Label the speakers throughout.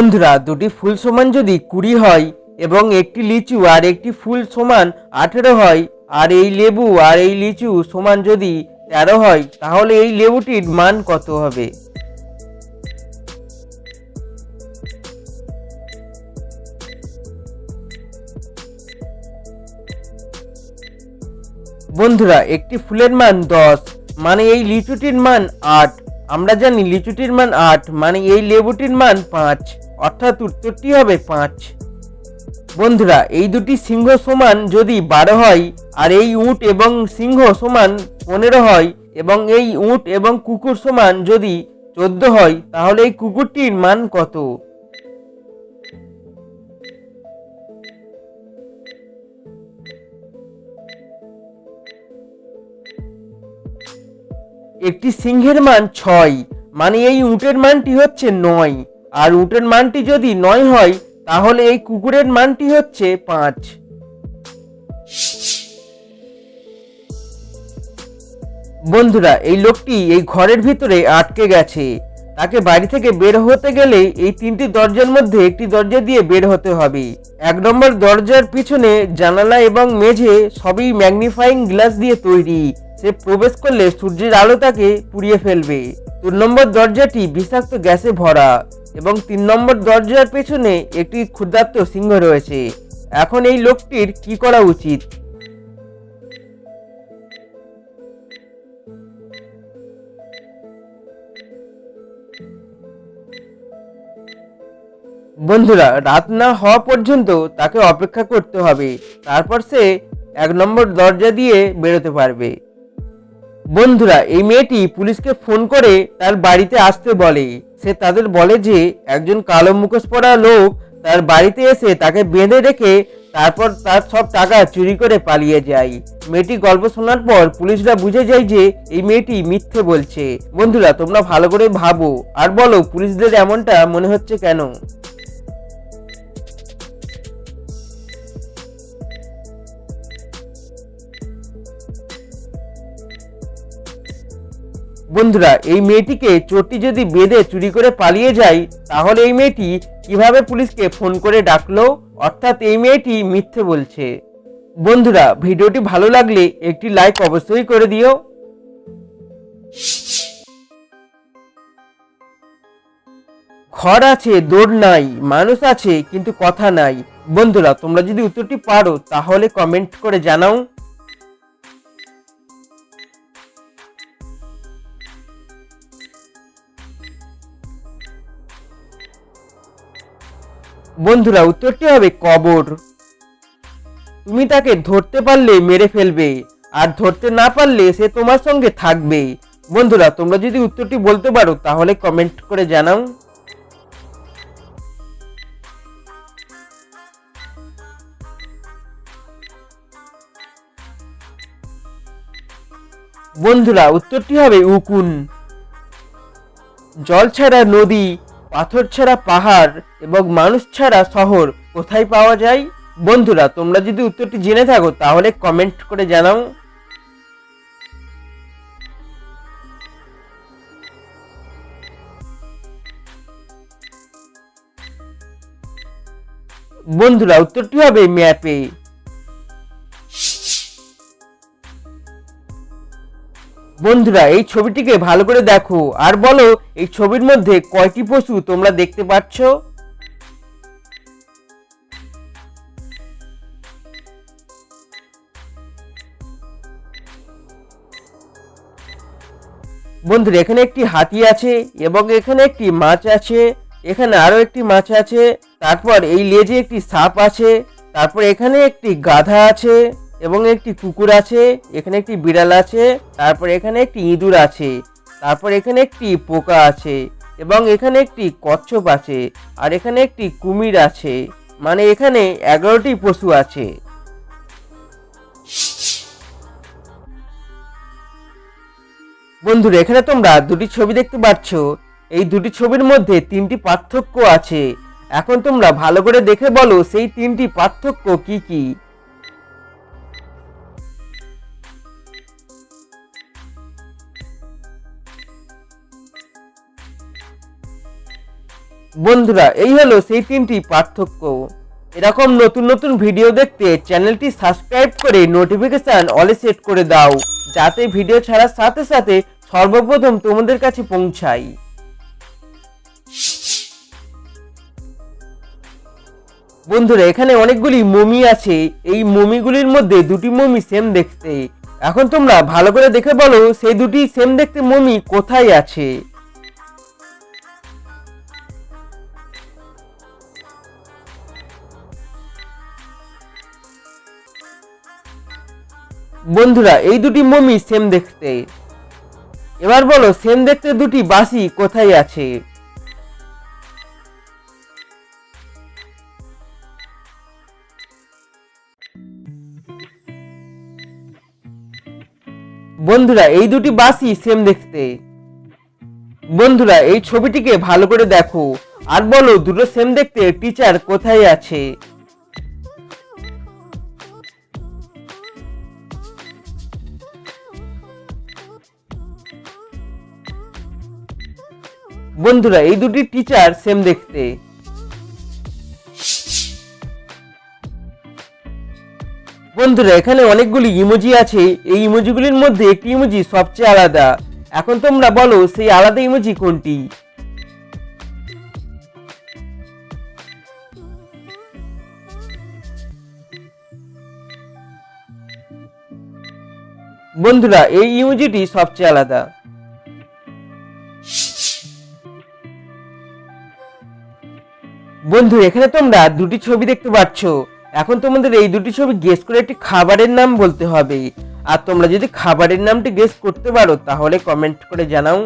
Speaker 1: বন্ধুরা, দুটি ফুল সমান যদি কুড়ি হয় এবং একটি লিচু আর একটি ফুল সমান আঠেরো হয়, আর এই লেবু আর এই লিচু সমান যদি তেরো হয়, তাহলে এই লেবুটির মান কত হবে? বন্ধুরা, একটি ফুলের মান দশ মানে এই লিচুটির মান আট। আমরা জানি লিচুটির মান আট মানে এই লেবুটির মান পাঁচ। অর্থাৎ উত্তরটি হবে পাঁচ। বন্ধুরা, এই দুটি সিংহ সমান যদি বারো হয়, আর এই উট এবং সিংহ সমান পনেরো হয়, এবং এই উট এবং কুকুর সমান যদি চোদ্দ হয়, তাহলে এই কুকুরটির মান কত? একটি সিংহের মান ছয় মানে এই উটের মানটি হচ্ছে নয়। আর উটের মানটি যদি নয় হয়, তাহলে এই কুকুরের মানটি হচ্ছে পাঁচ। বন্ধুরা, এই লোকটি এই ঘরের ভিতরে আটকে গেছে। তাকে বাড়ি থেকে বের হতে গেলে এই তিনটি দরজার মধ্যে একটি দরজা দিয়ে বের হতে হবে। এক নম্বর দরজার পিছনে জানালা এবং মেঝে সবই ম্যাগনিফাইং গ্লাস দিয়ে তৈরি। সে প্রবেশ করলে সূর্যের আলো তাকে পুড়িয়ে ফেলবে। দু নম্বর দরজাটি বিষাক্ত গ্যাসে ভরা এবং তিন নম্বর দরজার পেছনে একটি ক্ষুদ্রাত্ম সিংহ রয়েছে। এখন এই লোকটির কি করা উচিত? বন্ধুরা, রাত না হওয়া পর্যন্ত তাকে অপেক্ষা করতে হবে। তারপর সে এক নম্বর দরজা দিয়ে বেরোতে পারবে। বন্ধুরা, এই মেয়েটি পুলিশকে ফোন করে তার বাড়িতে আসতে বলে। সে তাদের বলে যে, একজন কালো মুখোশ পরা লোক তার বাড়িতে এসে তাকে বেঁধে রেখে তারপর তার সব টাকা চুরি করে পালিয়ে যায়। মেয়েটি গল্প শোনার পর পুলিশরা বুঝে যায় যে, এই মেয়েটি মিথ্যে বলছে। বন্ধুরা, তোমরা ভালো করে ভাবো। আর বলো, পুলিশদের এমনটা মনে হচ্ছে কেন? বন্ধুরা, এই মেয়েটিকে চোরটি যদি বেঁধে চুরি করে পালিয়ে যায়, তাহলে এই মেয়েটি কীভাবে পুলিশকে ফোন করে ডাকলো? অর্থাৎ এই মেয়েটি মিথ্যে বলছে। বন্ধুরা, ভিডিওটি ভালো লাগলে একটি লাইক অবশ্যই করে দিও। ঘর আছে দৌড় নাই, মানুষ আছে, কিন্তু কথা নাই। বন্ধুরা, তোমরা যদি উত্তরটি পারো, তাহলে কমেন্ট করে জানাও। বন্ধুরা, উত্তরটি হবে কবর। তুমি তাকে ধরতে পারলে মেরে ফেলবে, আর ধরতে না পারলে সে তোমার সঙ্গে থাকবে। বন্ধুরা, তোমরা যদি উত্তরটি বলতে পারো, তাহলে কমেন্ট করে জানাও। বন্ধুরা, উত্তরটি হবে উকুন। জল ছাড়া নদী পাথর ছাড়া পাহাড় এবং মানুষ ছাড়া শহর কোথায় পাওয়া যায়? বন্ধুরা, তোমরা যদি উত্তরটি জেনে থাকো, তাহলে কমেন্ট করে জানাও। বন্ধুরা, উত্তরটি হবে ম্যাপে। বন্ধুরা, এই ছবিটিকে ভালো করে দেখো। আর বলো, এই ছবির মধ্যে কয়টি পশু তোমরা দেখতে পাচ্ছ? বন্ধুরা, এখানে একটি হাতি আছে এবং এখানে একটি মাছ আছে। এখানে আরও একটি মাছ আছে। তারপর এই লেজে একটি সাপ আছে। তারপর এখানে একটি গাধা আছে। এবং একটি কুকুর আছে, এখানে একটি বিড়াল আছে, তারপর এখানে একটি ইঁদুর আছে, তারপর এখানে একটি পোকা আছে এবং এখানে একটি কচ্ছপ আছে আর এখানে একটি কুমির আছে। মানে এখানে এগারোটি পশু আছে। বন্ধুরা, এখানে তোমরা দুটি ছবি দেখতে পাচ্ছ। এই দুটি ছবির মধ্যে তিনটি পার্থক্য আছে। এখন তোমরা ভালো করে দেখে বলো, সেই তিনটি পার্থক্য কি কি? বন্ধুরা, এই হলো সেই তিনটি পার্থক্য। এরকম নতুন নতুন ভিডিও দেখতে চ্যানেলটি সাবস্ক্রাইব করে নোটিফিকেশন অলে সেট করে দাও, যাতে ভিডিও ছাড়ার সাথে সাথে সর্বপ্রথম তোমাদের কাছে পৌঁছায় বন্ধুরা, এখানে অনেকগুলি মমি আছে। এই মমিগুলির মধ্যে দুটি মমি সেম দেখতে। এখন তোমরা ভালো করে দেখে বলো, সেই দুটি সেম দেখতে মমি কোথায় আছে? বন্ধুরা, এই দুটি মমি সেম দেখতে। এবার বলো সেম দেখতে দুটি বাসি কোথায় আছে? বন্ধুরা, এই দুটি বাসি সেম দেখতে। বন্ধুরা, এই ছবিটিকে ভালো করে দেখো। আর বলো, দুটো সেম দেখতে টিচার কোথায় আছে? বন্ধুরা, এই দুটি টিচার সেম দেখতে। বন্ধুরা, এখানে অনেকগুলি ইমোজি আছে। এই ইমোজিগুলির মধ্যে একটি ইমোজি সবচেয়ে আলাদা। এখন তোমরা বলো, সেই আলাদা ইমোজি কোনটি? বন্ধুরা, এই ইমোজিটি সবচেয়ে আলাদা। বন্ধু, এখানে তোমরা দুটি ছবি দেখতে পাচ্ছ। এখন তোমাদের এই দুটি ছবি গেস করে একটি খাবারের নাম বলতে হবে। আর তোমরা যদি খাবারের নামটি গেস করতে পারো, তাহলে কমেন্ট করে জানাও।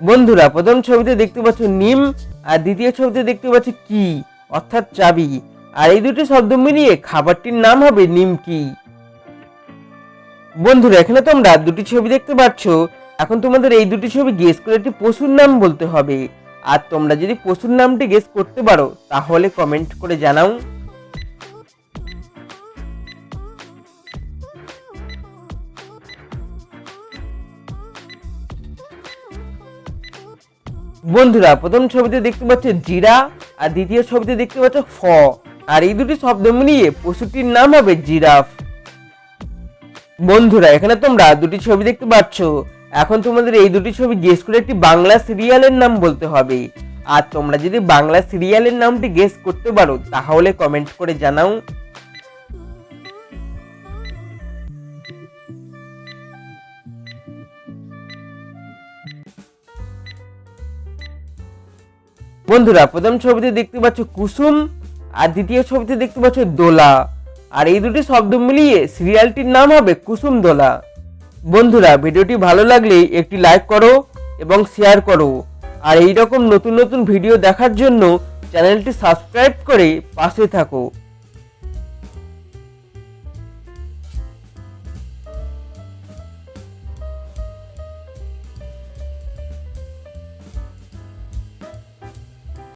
Speaker 1: বন্ধুরা, প্রথম ছবিতে দেখতে পাচ্ছ নিম, আর দ্বিতীয় ছবিতে দেখতে পাচ্ছ কি, অর্থাৎ চাবি। আর এই দুটি শব্দ মিলিয়ে খাবারটির নাম হবে নিমকি। বন্ধুরা, এখানে তোমরা দুটি ছবি দেখতে পাচ্ছ। এখন তোমাদের এই দুটি ছবি গেস করে একটি পশুর নাম বলতে হবে। আর তোমরা যদি পশুর নামটি গেস করতে পারো, তাহলে কমেন্ট করে জানাও। বন্ধুরা, প্রথম ছবিতে দেখতে পাচ্ছ জিরা, আর দ্বিতীয় ছবিতে দেখতে পাচ্ছ ফ। আর এই দুটি শব্দ মিলিয়ে পশুটির নাম হবে জিরাফ। বন্ধুরা, এখানে তোমরা দুটি ছবি দেখতে পাচ্ছ। এখন তোমাদের এই দুটি ছবি গেস করে একটি বাংলা সিরিয়ালের নাম বলতে হবে। আর তোমরা যদি বাংলা সিরিয়ালের নামটি গেস করতে পারো, তাহলে কমেন্ট করে জানাও। বন্ধুরা, প্রথম ছবিতে দেখতে পাচ্ছ কুসুম, আর দ্বিতীয় ছবিতে দেখতে পাচ্ছ দোলা। আর এই দুটি শব্দ মিলিয়ে সিরিয়ালটির নাম হবে কুসুম দোলা বন্ধুরা, ভিডিওটি ভালো লাগলে একটি লাইক করো এবং শেয়ার করো। আর এই রকম নতুন নতুন ভিডিও দেখার জন্য চ্যানেলটি সাবস্ক্রাইব করে পাশে থাকো।